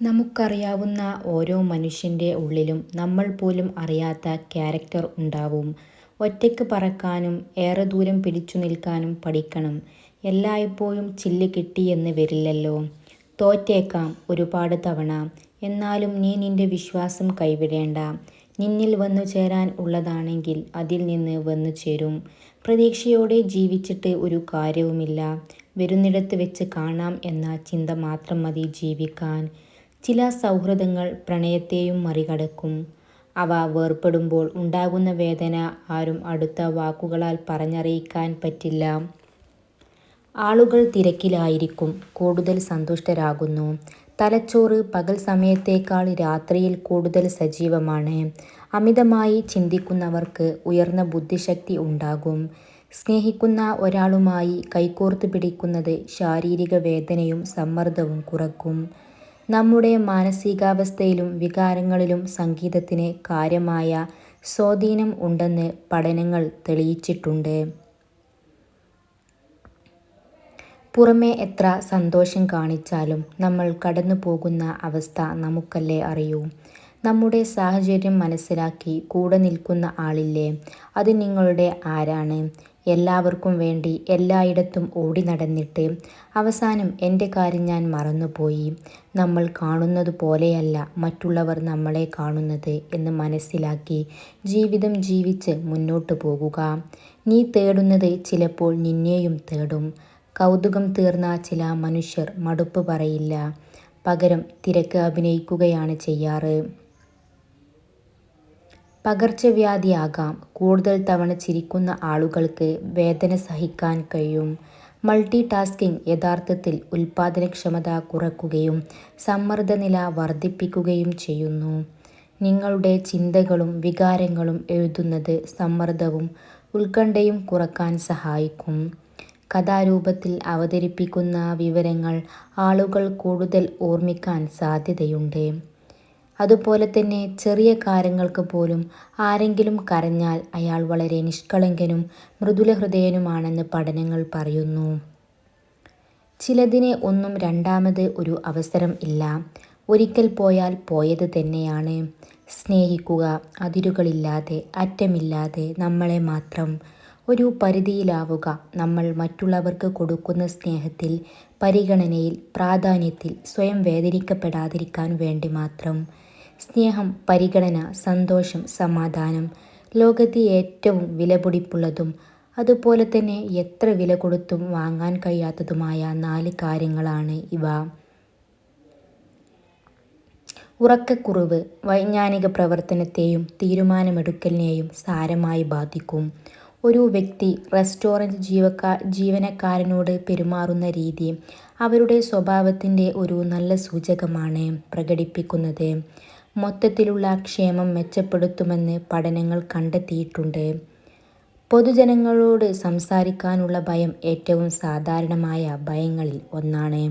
നമുക്കറിയാവുന്ന ഓരോ മനുഷ്യന്റെ ഉള്ളിലും നമ്മൾ പോലും അറിയാത്ത ക്യാരക്ടർ ഉണ്ടാവും. ഒറ്റയ്ക്ക് പറക്കാനും ഏറെ ദൂരം പിടിച്ചു നിൽക്കാനും പഠിക്കണം. എല്ലായ്പ്പോഴും ചില്ല് കിട്ടിയെന്ന് വരില്ലല്ലോ. തോറ്റേക്കാം ഒരുപാട് തവണ. എന്നാലും നീ നിന്റെ വിശ്വാസം കൈവിടേണ്ട. നിന്നിൽ വന്നു ചേരാൻ ഉള്ളതാണെങ്കിൽ അതിൽ നിന്ന് വന്നു ചേരും. പ്രതീക്ഷയോടെ ജീവിച്ചിട്ട് ഒരു കാര്യവുമില്ല. വരുന്നിടത്ത് വെച്ച് കാണാം എന്ന ചിന്ത മാത്രം മതി ജീവിക്കാൻ. ചില സൗഹൃദങ്ങൾ പ്രണയത്തെയും മറികടക്കും. അവ വേർപെടുമ്പോൾ ഉണ്ടാകുന്ന വേദന ആരും അടുത്ത വാക്കുകളാൽ പറഞ്ഞറിയിക്കാൻ പറ്റില്ല. ആളുകൾ തിരക്കിലായിരിക്കും കൂടുതൽ സന്തുഷ്ടരാകുന്നു. തലച്ചോറ് പകൽ സമയത്തേക്കാൾ രാത്രിയിൽ കൂടുതൽ സജീവമാണ്. അമിതമായി ചിന്തിക്കുന്നവർക്ക് ഉയർന്ന ബുദ്ധിശക്തി ഉണ്ടാകും. സ്നേഹിക്കുന്ന ഒരാളുമായി കൈകോർത്ത് പിടിക്കുന്നത് ശാരീരിക വേദനയും സമ്മർദ്ദവും കുറയ്ക്കും. നമ്മുടെ മാനസികാവസ്ഥയിലും വികാരങ്ങളിലും സംഗീതത്തിന് കാര്യമായ സ്വാധീനം ഉണ്ടെന്ന് പഠനങ്ങൾ തെളിയിച്ചിട്ടുണ്ട്. പുറമേ എത്ര സന്തോഷം കാണിച്ചാലും നമ്മൾ കടന്നു പോകുന്ന അവസ്ഥ നമുക്കല്ലേ അറിയൂ. നമ്മുടെ സാഹചര്യം മനസ്സിലാക്കി കൂടെ നിൽക്കുന്ന ആളില്ലേ. അത് നിങ്ങളുടെ ആരാണ്. എല്ലാവർക്കും വേണ്ടി എല്ലായിടത്തും ഓടി നടന്നിട്ട് അവസാനം എന്റെ കാര്യം ഞാൻ മറന്നുപോയി. നമ്മൾ കാണുന്നത് പോലെയല്ല മറ്റുള്ളവർ നമ്മളെ കാണുന്നത് എന്ന് മനസ്സിലാക്കി ജീവിതം ജീവിച്ച് മുന്നോട്ട് പോകുക. നീ തേടുന്നത് ചിലപ്പോൾ നിന്നെയും തേടും. കൗതുകം തീർന്ന ചില മനുഷ്യർ മടുപ്പ് പറയില്ല. പകരം തിരക്ക് അഭിനയിക്കുകയാണ് ചെയ്യാറ്. പകർച്ചവ്യാധി ആകാം. കൂടുതൽ തവണ ചിരിക്കുന്ന ആളുകൾക്ക് വേദന സഹിക്കാൻ കഴിയും. മൾട്ടി ടാസ്കിംഗ് യഥാർത്ഥത്തിൽ ഉൽപ്പാദനക്ഷമത കുറയ്ക്കുകയും സമ്മർദ്ദനില വർദ്ധിപ്പിക്കുകയും ചെയ്യുന്നു. നിങ്ങളുടെ ചിന്തകളും വികാരങ്ങളും എഴുതുന്നത് സമ്മർദ്ദവും ഉത്കണ്ഠയും കുറയ്ക്കാൻ സഹായിക്കും. കഥാരൂപത്തിൽ അവതരിപ്പിക്കുന്ന വിവരങ്ങൾ ആളുകൾ കൂടുതൽ ഓർമ്മിക്കാൻ സാധ്യതയുണ്ട്. അതുപോലെ തന്നെ ചെറിയ കാര്യങ്ങൾക്ക് പോലും ആരെങ്കിലും കരഞ്ഞാൽ അയാൾ വളരെ നിഷ്കളങ്കനും മൃദുല ഹൃദയനുമാണെന്ന് പഠനങ്ങൾ പറയുന്നു. ചിലതിന് ഒന്നും രണ്ടാമത് ഒരു അവസരം ഇല്ല. ഒരിക്കൽ പോയാൽ പോയത് തന്നെയാണ്. സ്നേഹിക്കുക അതിരുകളില്ലാതെ അറ്റമില്ലാതെ നമ്മളെ മാത്രം. ഒരു പരിധിയിലാവുക നമ്മൾ മറ്റുള്ളവർക്ക് കൊടുക്കുന്ന സ്നേഹത്തിൽ പരിഗണനയിൽ പ്രാധാന്യത്തിൽ സ്വയം വേദനിക്കപ്പെടാതിരിക്കാൻ വേണ്ടി മാത്രം. സ്നേഹം പരിഗണന സന്തോഷം സമാധാനം ലോകത്തെ ഏറ്റവും വിലപിടിപ്പുള്ളതും അതുപോലെ തന്നെ എത്ര വില കൊടുത്തും വാങ്ങാൻ കഴിയാത്തതുമായ നാല് കാര്യങ്ങളാണ് ഇവ. ഉറക്കക്കുറവ് വൈജ്ഞാനിക പ്രവർത്തനത്തെയും തീരുമാനമെടുക്കലിനെയും സാരമായി ബാധിക്കും. ഒരു വ്യക്തി റെസ്റ്റോറന്റ് ജീവക്കാ ജീവനക്കാരനോട് പെരുമാറുന്ന രീതി അവരുടെ സ്വഭാവത്തിന്റെ ഒരു നല്ല സൂചകമാണ് പ്രകടിപ്പിക്കുന്നത്. മൊത്തത്തിലുള്ള ക്ഷേമം മെച്ചപ്പെടുത്തുമെന്ന് പഠനങ്ങൾ കണ്ടെത്തിയിട്ടുണ്ട്. പൊതുജനങ്ങളോട് സംസാരിക്കാനുള്ള ഭയം ഏറ്റവും സാധാരണമായ ഭയങ്ങളിൽ ഒന്നാണ്.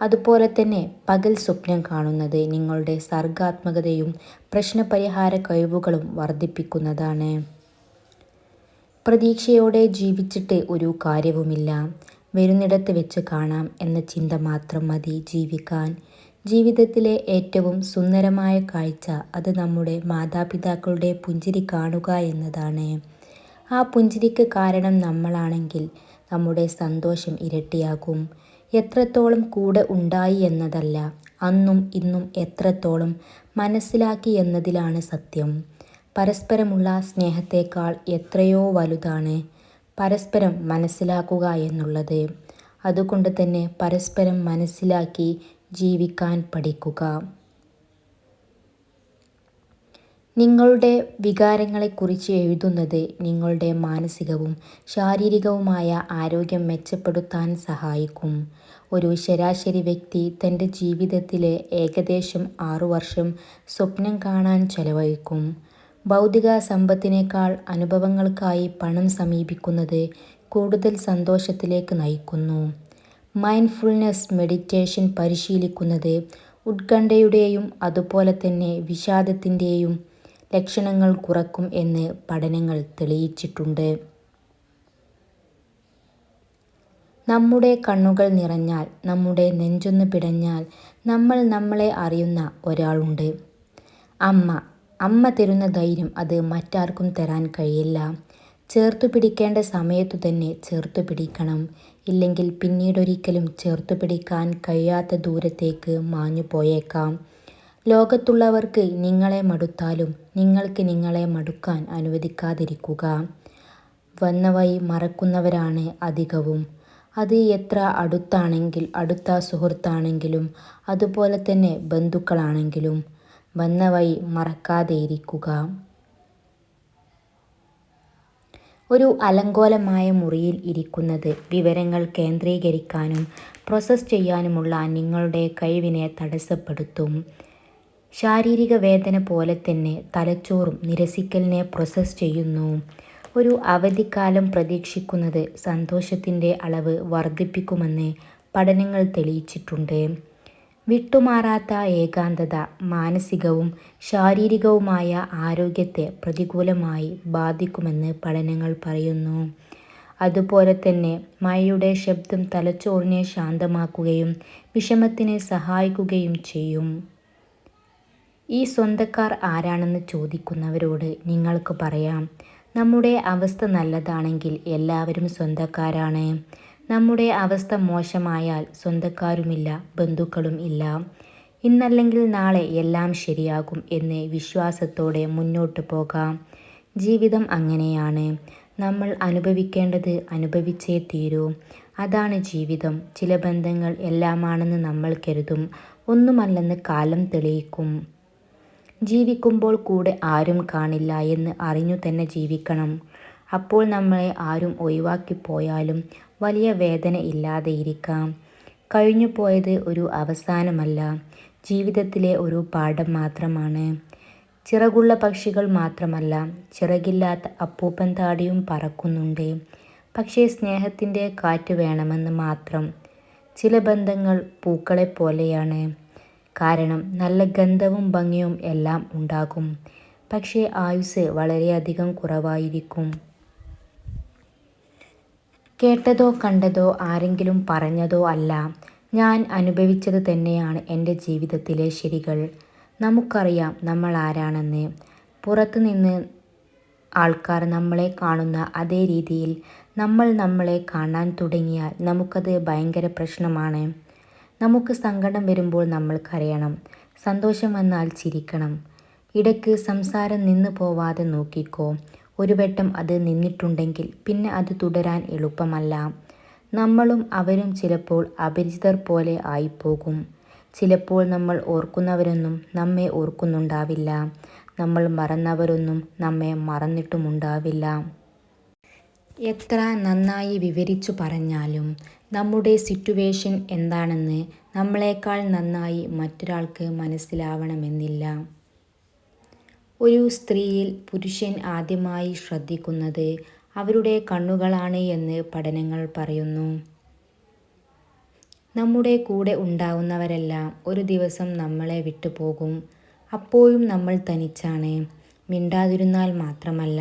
അതുപോലെ തന്നെ പകൽ സ്വപ്നം കാണുന്നത് നിങ്ങളുടെ സർഗാത്മകതയും പ്രശ്നപരിഹാര കഴിവുകളും വർദ്ധിപ്പിക്കുന്നതാണ്. പ്രതീക്ഷയോടെ ജീവിച്ചിട്ട് ഒരു കാര്യവുമില്ല. വരുന്നിടത്ത് വെച്ച് കാണാം എന്ന ചിന്ത മാത്രം മതി ജീവിക്കാൻ. ജീവിതത്തിലെ ഏറ്റവും സുന്ദരമായ കാഴ്ച അത് നമ്മുടെ മാതാപിതാക്കളുടെ പുഞ്ചിരി കാണുക എന്നതാണ്. ആ പുഞ്ചിരിക്ക് കാരണം നമ്മളാണെങ്കിൽ നമ്മുടെ സന്തോഷം ഇരട്ടിയാകും. എത്രത്തോളം കൂടെ ഉണ്ടായി എന്നതല്ല അന്നും ഇന്നും എത്രത്തോളം മനസ്സിലാക്കി എന്നതിലാണ് സത്യം. പരസ്പരമുള്ള സ്നേഹത്തേക്കാൾ എത്രയോ വലുതാണ് പരസ്പരം മനസ്സിലാക്കുക എന്നുള്ളത്. അതുകൊണ്ട് തന്നെ പരസ്പരം മനസ്സിലാക്കി ജീവിക്കാൻ പഠിക്കുക. നിങ്ങളുടെ വികാരങ്ങളെക്കുറിച്ച് എഴുതുന്നത് നിങ്ങളുടെ മാനസികവും ശാരീരികവുമായ ആരോഗ്യം മെച്ചപ്പെടുത്താൻ സഹായിക്കും. ഒരു ശരാശരി വ്യക്തി തന്റെ ജീവിതത്തിലെ ഏകദേശം ആറു വർഷം സ്വപ്നം കാണാൻ ചെലവഴിക്കും. ഭൗതിക സമ്പത്തിനേക്കാൾ അനുഭവങ്ങൾക്കായി പണം സമീപിക്കുന്നത് കൂടുതൽ സന്തോഷത്തിലേക്ക് നയിക്കുന്നു. മൈൻഡ്ഫുൾനെസ് മെഡിറ്റേഷൻ പരിശീലിക്കുന്നത് ഉത്കണ്ഠയുടെയും അതുപോലെ തന്നെ വിഷാദത്തിന്റെയും ലക്ഷണങ്ങൾ കുറക്കും എന്ന് പഠനങ്ങൾ തെളിയിച്ചിട്ടുണ്ട്. നമ്മുടെ കണ്ണുകൾ നിറഞ്ഞാൽ നമ്മുടെ നെഞ്ചൊന്ന് പിടഞ്ഞാൽ നമ്മൾ നമ്മളെ അറിയുന്ന ഒരാളുണ്ട്. അമ്മ. അമ്മ തരുന്ന ധൈര്യം അത് മറ്റാർക്കും തരാൻ കഴിയില്ല. ചേർത്തു പിടിക്കേണ്ട സമയത്തു തന്നെ ചേർത്തു പിടിക്കണം. ഇല്ലെങ്കിൽ പിന്നീടൊരിക്കലും ചേർത്തു പിടിക്കാൻ കഴിയാത്ത ദൂരത്തേക്ക് മാഞ്ഞു പോയേക്കാം. ലോകത്തുള്ളവർക്ക് നിങ്ങളെ മടുത്താലും നിങ്ങൾക്ക് നിങ്ങളെ മടുക്കാൻ അനുവദിക്കാതിരിക്കുക. വന്ന വഴി മറക്കുന്നവരാണ് അധികവും. അത് എത്ര അടുത്താണെങ്കിൽ അടുത്ത സുഹൃത്താണെങ്കിലും അതുപോലെ തന്നെ ബന്ധുക്കളാണെങ്കിലും വന്ന വഴി മറക്കാതെയിരിക്കുക. ഒരു അലങ്കോലമായ മുറിയിൽ ഇരിക്കുന്നത്. വിവരങ്ങൾ കേന്ദ്രീകരിക്കാനും പ്രോസസ് ചെയ്യാനുമുള്ള നിങ്ങളുടെ കഴിവിനെ തടസ്സപ്പെടുത്തും. ശാരീരിക വേദന പോലെ തന്നെ തലച്ചോറും നിരസിക്കലിനെ പ്രോസസ്സ് ചെയ്യുന്നു. ഒരു അവധിക്കാലം പ്രതീക്ഷിക്കുന്നത് സന്തോഷത്തിന്റെ അളവ് വർദ്ധിപ്പിക്കുമെന്ന് പഠനങ്ങൾ തെളിയിച്ചിട്ടുണ്ട്. വിട്ടുമാറാത്ത ഏകാന്തത മാനസികവും ശാരീരികവുമായ ആരോഗ്യത്തെ പ്രതികൂലമായി ബാധിക്കുമെന്ന് പഠനങ്ങൾ പറയുന്നു. അതുപോലെ തന്നെ മഴയുടെ ശബ്ദം തലച്ചോറിനെ ശാന്തമാക്കുകയും വിഷമത്തിനെ സഹായിക്കുകയും ചെയ്യും. ഈ സ്വന്തക്കാർ ആരാണെന്ന് ചോദിക്കുന്നവരോട് നിങ്ങൾക്ക് പറയാം. നമ്മുടെ അവസ്ഥ നല്ലതാണെങ്കിൽ എല്ലാവരും സ്വന്തക്കാരാണ്. നമ്മുടെ അവസ്ഥ മോശമായാൽ സ്വന്തക്കാരുമില്ല ബന്ധുക്കളും ഇല്ല. ഇന്നല്ലെങ്കിൽ നാളെ എല്ലാം ശരിയാകും എന്ന് വിശ്വാസത്തോടെ മുന്നോട്ട് പോകാം. ജീവിതം അങ്ങനെയാണ്. നമ്മൾ അനുഭവിക്കേണ്ടത് അനുഭവിച്ചേ തീരൂ. അതാണ് ജീവിതം. ചില ബന്ധങ്ങൾ എല്ലാമാണെന്ന് നമ്മൾ കരുതും. ഒന്നുമല്ലെന്ന് കാലം തെളിയിക്കും. ജീവിക്കുമ്പോൾ കൂടെ ആരും കാണില്ല എന്ന് അറിഞ്ഞു തന്നെ ജീവിക്കണം. അപ്പോൾ നമ്മളെ ആരും ഒഴിവാക്കിപ്പോയാലും വലിയ വേദന ഇല്ലാതെ ഇരിക്കാം. കഴിഞ്ഞു പോയത് ഒരു അവസാനമല്ല. ജീവിതത്തിലെ ഒരു പാഠം മാത്രമാണ്. ചിറകുള്ള പക്ഷികൾ മാത്രമല്ല. ചിറകില്ലാത്ത അപ്പൂപ്പൻ താടിയും പറക്കുന്നുണ്ട്. പക്ഷേ സ്നേഹത്തിന്റെ കാറ്റ് വേണമെന്ന് മാത്രം. ചില ബന്ധങ്ങൾ പൂക്കളെ പോലെയാണ്. കാരണം നല്ല ഗന്ധവും ഭംഗിയും എല്ലാം ഉണ്ടാകും. പക്ഷേ ആയുസ് വളരെയധികം കുറവായിരിക്കും. കേട്ടതോ കണ്ടതോ ആരെങ്കിലും പറഞ്ഞതോ അല്ല. ഞാൻ അനുഭവിച്ചത് തന്നെയാണ് എന്റെ ജീവിതത്തിലെ ശരികൾ. നമുക്കറിയാം നമ്മൾ ആരാണെന്ന്. പുറത്തു നിന്ന് ആൾക്കാർ നമ്മളെ കാണുന്ന അതേ രീതിയിൽ നമ്മൾ നമ്മളെ കാണാൻ തുടങ്ങിയാൽ നമുക്കത് ഭയങ്കര പ്രശ്നമാണ്. നമുക്ക് സങ്കടം വരുമ്പോൾ നമ്മൾ കരയണം സന്തോഷം വന്നാൽ ചിരിക്കണം. ഇടയ്ക്ക് സംസാരം നിന്നു പോവാതെ നോക്കിക്കോ. ഒരു വട്ടം അത് നിന്നിട്ടുണ്ടെങ്കിൽ പിന്നെ അത് തുടരാൻ എളുപ്പമല്ല. നമ്മളും അവരും ചിലപ്പോൾ അപരിചിതർ പോലെ ആയിപ്പോകും. ചിലപ്പോൾ നമ്മൾ ഓർക്കുന്നവരൊന്നും നമ്മെ ഓർക്കുന്നുണ്ടാവില്ല. നമ്മൾ മറന്നവരൊന്നും നമ്മെ മറന്നിട്ടുമുണ്ടാവില്ല. എത്ര നന്നായി വിവരിച്ചു പറഞ്ഞാലും നമ്മുടെ സിറ്റുവേഷൻ എന്താണെന്ന് നമ്മളെക്കാൾ നന്നായി മറ്റൊരാൾക്ക് മനസ്സിലാവണമെന്നില്ല. ഒരു സ്ത്രീയിൽ പുരുഷൻ ആദ്യമായി ശ്രദ്ധിക്കുന്നത് അവരുടെ കണ്ണുകളാണ് എന്ന് പഠനങ്ങൾ പറയുന്നു. നമ്മുടെ കൂടെ ഉണ്ടാവുന്നവരെല്ലാം ഒരു ദിവസം നമ്മളെ വിട്ടുപോകും അപ്പോഴും നമ്മൾ തനിച്ചാണ്. മിണ്ടാതിരുന്നാൽ മാത്രമല്ല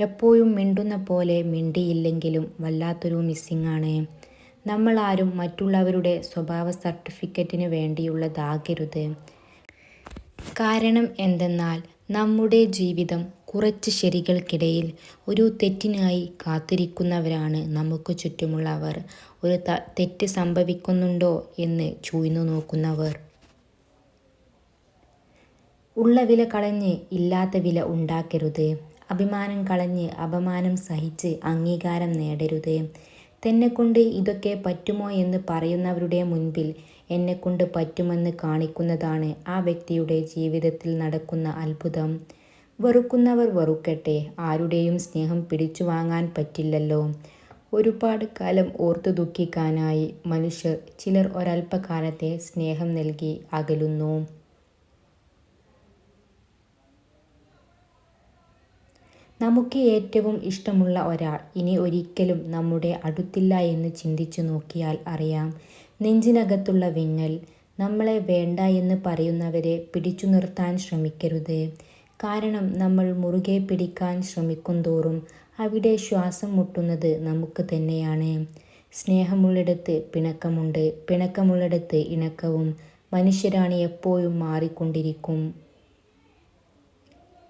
എപ്പോഴും മിണ്ടുന്ന പോലെ മിണ്ടിയില്ലെങ്കിലും വല്ലാത്തൊരു മിസ്സിംഗ് ആണ്. നമ്മൾ ആരും മറ്റുള്ളവരുടെ സ്വഭാവ സർട്ടിഫിക്കറ്റിന് വേണ്ടിയുള്ളതാകരുത്. കാരണം എന്തെന്നാൽ നമ്മുടെ ജീവിതം കുറച്ച് ശരികൾക്കിടയിൽ ഒരു തെറ്റിനായി കാത്തിരിക്കുന്നവരാണ് നമുക്ക് ചുറ്റുമുള്ളവർ. ഒരു തെറ്റ് സംഭവിക്കുന്നുണ്ടോ എന്ന് ചൂഴ്ന്നു നോക്കുന്നവർ. ഉള്ള വില കളഞ്ഞ് ഇല്ലാത്ത വില ഉണ്ടാക്കരുത്. അഭിമാനം കളഞ്ഞ് അപമാനം സഹിച്ച് അംഗീകാരം നേടരുത്. തെന്നെക്കൊണ്ട് ഇതൊക്കെ പറ്റുമോ എന്ന് പറയുന്നവരുടെ മുൻപിൽ എന്നെക്കൊണ്ട് പറ്റുമെന്ന് കാണിക്കുന്നതാണ് ആ വ്യക്തിയുടെ ജീവിതത്തിൽ നടക്കുന്ന അത്ഭുതം. വെറുക്കുന്നവർ വെറുക്കട്ടെ ആരുടെയും സ്നേഹം പിടിച്ചു വാങ്ങാൻ പറ്റില്ലല്ലോ. ഒരുപാട് കാലം ഓർത്തു ദുഃഖിക്കാനായി മനുഷ്യർ ചിലർ ഒരല്പകാലത്തെ സ്നേഹം നൽകി അകലുന്നു. നമുക്ക് ഏറ്റവും ഇഷ്ടമുള്ള ഒരാൾ ഇനി ഒരിക്കലും നമ്മുടെ അടുത്തില്ല എന്ന് ചിന്തിച്ചു നോക്കിയാൽ അറിയാം. നെഞ്ചിനകത്തുള്ള വിങ്ങൽ നമ്മളെ വേണ്ട എന്ന് പറയുന്നവരെ പിടിച്ചു നിർത്താൻ ശ്രമിക്കരുത്. കാരണം നമ്മൾ മുറുകെ പിടിക്കാൻ ശ്രമിക്കുന്തോറും അവിടെ ശ്വാസം മുട്ടുന്നത് നമുക്ക് തന്നെയാണ്. സ്നേഹമുള്ളിടത്ത് പിണക്കമുണ്ട്. പിണക്കമുള്ളിടത്ത് ഇണക്കവും മനുഷ്യരാണ് എപ്പോഴും മാറിക്കൊണ്ടിരിക്കും.